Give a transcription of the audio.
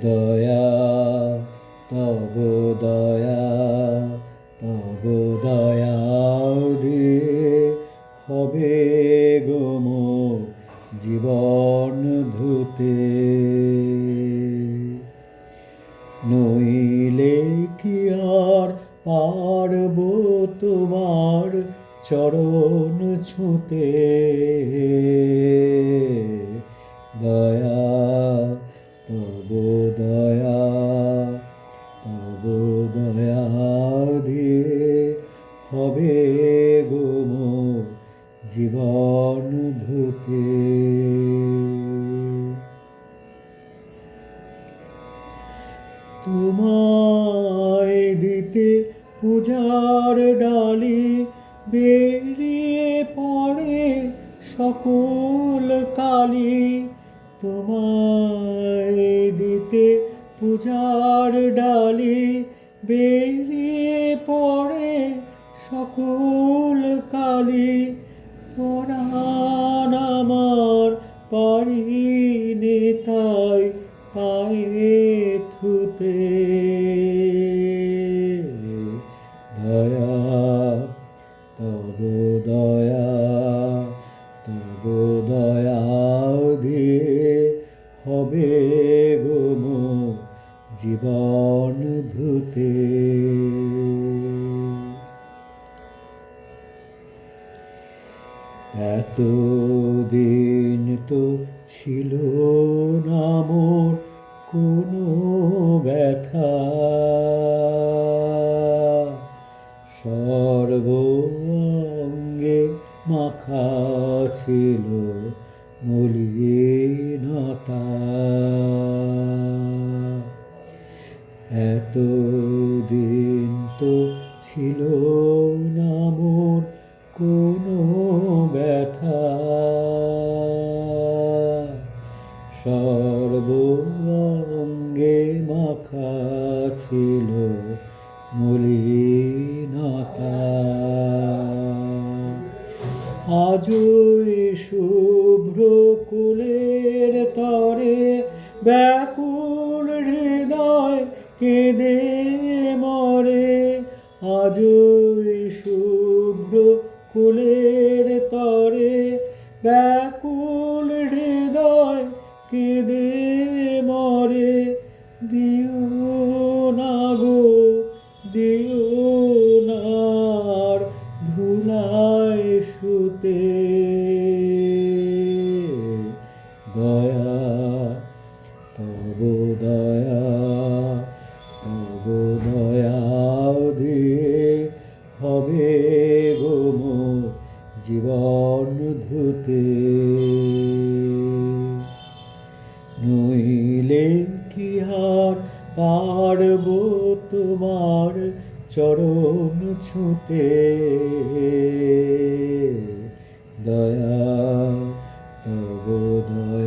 দয়া, তব দয়া তব দয়া দিয়ে হবে গোম জীবন ধুতে। নইলে কি আর পারব তোমার চরণ ছুতে? দয়া তোমায় দিতে পূজার ডালি বেরিয়ে পড়ে সকল কালি। তোমায় দিতে পূজার ডালি বেরিয়ে পড়ে সকল কালি। পরাণ আমার তাই পায়ে থুতে। দয়া, তব দয়া তব দয়া দিয়ে হবে গোম জীবন ধুতে। এত দিন তো ছিল না মোর কোনো ব্যথা। সর্ব অঙ্গে মাখা ছিল মলিনতা। এত দিন তো ছিল না মোর কোনো সর্ব অঙ্গে মাখা ছিল মলিনতা। আজই শুভ্র কুলের তরে ব্যাকুল হৃদয় কেঁদে মরে। আজই শুভ্র কুলের তরে ব্যাকুল ধুলায় শুতে দয়া, তব দয়া তব দয়া দিয়ে হবে গোম জীবন ধুতে। নইলে কি আর পারব তোমার চরণ ছুতে দয়া তব দয়া